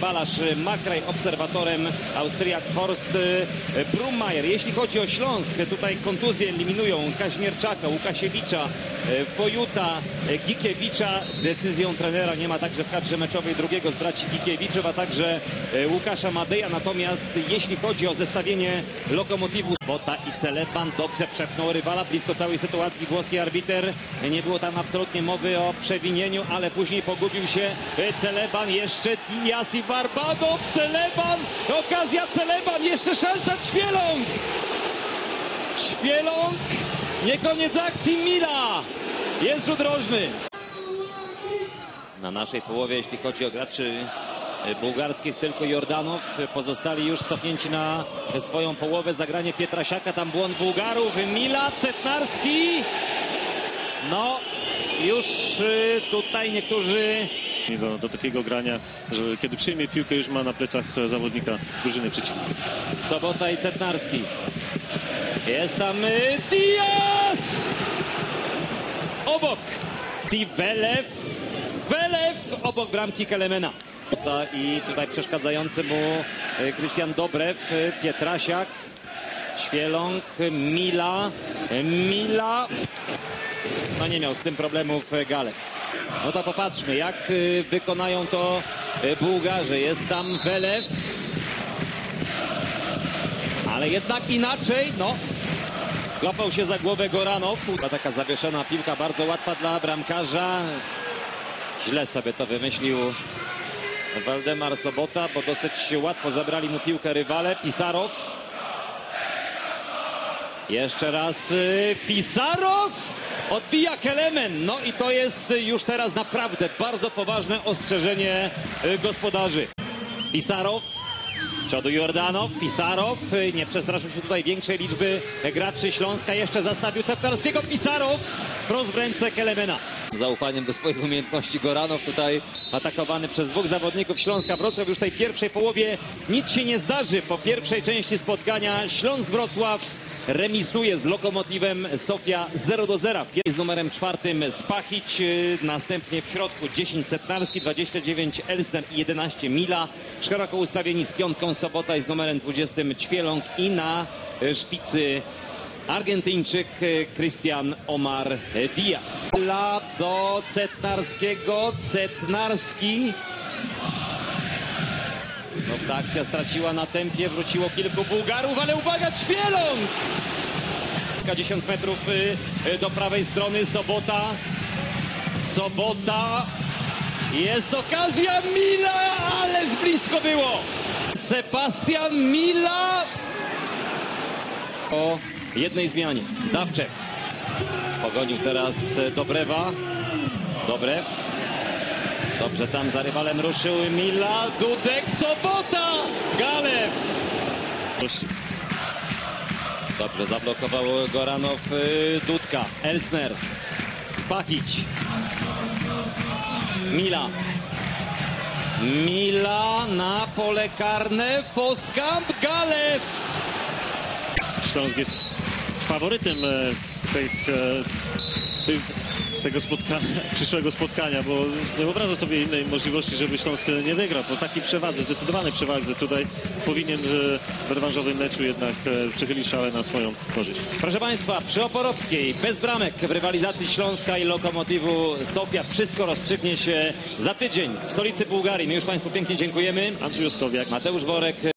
Balasz Makraj, obserwatorem Austriak Horst Brummajer. Jeśli chodzi o Śląsk, tutaj kontuzje eliminują Kaźmierczaka, Łukasiewicza, Pojuta, Gikiewicza. Decyzją trenera nie ma także w kadrze meczowej drugiego z braci Gikiewiczów, a także Łukasza Madeja. Natomiast jeśli chodzi o zestawienie Lokomotivu, Bota i Celeban dobrze przepchnął rywala blisko całej sytuacji. Włoski arbiter, nie było tam absolutnie mowy o przewinieniu, ale później pogubił się Celeban, jeszcze Diaz i Barbado, Celeban, okazja Celeban, jeszcze szansa Ćwieląg! Ćwieląg, nie koniec akcji Mila, jest rzut rożny. Na naszej połowie, jeśli chodzi o graczy bułgarskich, tylko Jordanow, pozostali już cofnięci na swoją połowę, zagranie Pietrasiaka, tam błąd Bułgarów, Mila, Cetnarski, no już y, tutaj niektórzy do, do takiego grania, że kiedy przyjmie piłkę już ma na plecach zawodnika drużyny przeciwnej. Sobota i Cetnarski. Jest tam y, Diaz! Obok. Welew. Welew obok bramki Kelemena. I tutaj przeszkadzający mu y, Krystian Dobrew, y, Pietrasiak, Świeląg, Mila, Mila. No nie miał z tym problemów Galek. No to popatrzmy, jak y, wykonają to y, Bułgarzy. Jest tam Welew. Ale jednak inaczej, no. Złapał się za głowę Goranow. Ta taka zawieszona piłka, bardzo łatwa dla bramkarza. Źle sobie to wymyślił Waldemar Sobota, bo dosyć łatwo zabrali mu piłkę rywale. Pisarow. Jeszcze raz y, Pisarow. Odbija Kelemen. No i to jest już teraz naprawdę bardzo poważne ostrzeżenie y, gospodarzy. Pisarow. Z przodu Jordanow, Pisarow, y, nie przestraszył się tutaj większej liczby graczy Śląska, jeszcze zastawił Ceptarskiego, Pisarow, wprost w ręce Kelemena. Zaufaniem do swoich umiejętności Goranow tutaj atakowany przez dwóch zawodników Śląska Wrocław. Już w tej pierwszej połowie nic się nie zdarzy po pierwszej części spotkania. Śląsk Wrocław remisuje z Lokomotivem Sofia 0 do 0. Z numerem czwartym Spachić, następnie w środku 10 Setnarski, 29 Elsner i 11 Mila. Szeroko ustawieni z piątką Sobota i z numerem 20 Ćwieląg i na szpicy Argentyńczyk Christian Omar Diaz. La do Cetnarskiego, Cetnarski. Znów ta akcja straciła na tempie, wróciło kilku Bułgarów, ale uwaga, Ćwieląg! Kilkadziesiąt metrów do prawej strony, Sobota. Sobota. Jest okazja, Mila, ależ blisko było. Sebastian Mila. O jednej zmianie. Dawczew. Pogonił teraz Dobrewa. Dobrew. Dobrze tam za rywalem ruszył Mila, Dudek, Sobota, Galew. Dobrze zablokował Goranow, Dudka, Elsner, Spachić, Mila. Mila na pole karne, Foskamp, Galew. Śląsk jest faworytem tych, tych tego spotkania, przyszłego spotkania, bo nie wyobrażam sobie innej możliwości, żeby Śląsk nie wygrał. Po takiej przewadze, zdecydowanej przewadze tutaj powinien w rewanżowym meczu jednak przechylić szale na swoją korzyść. Proszę Państwa, przy Oporowskiej bez bramek w rywalizacji Śląska i Lokomotivu Sofia. Wszystko rozstrzygnie się za tydzień w stolicy Bułgarii. My już Państwu pięknie dziękujemy. Andrzej Oskowiak. Mateusz Worek.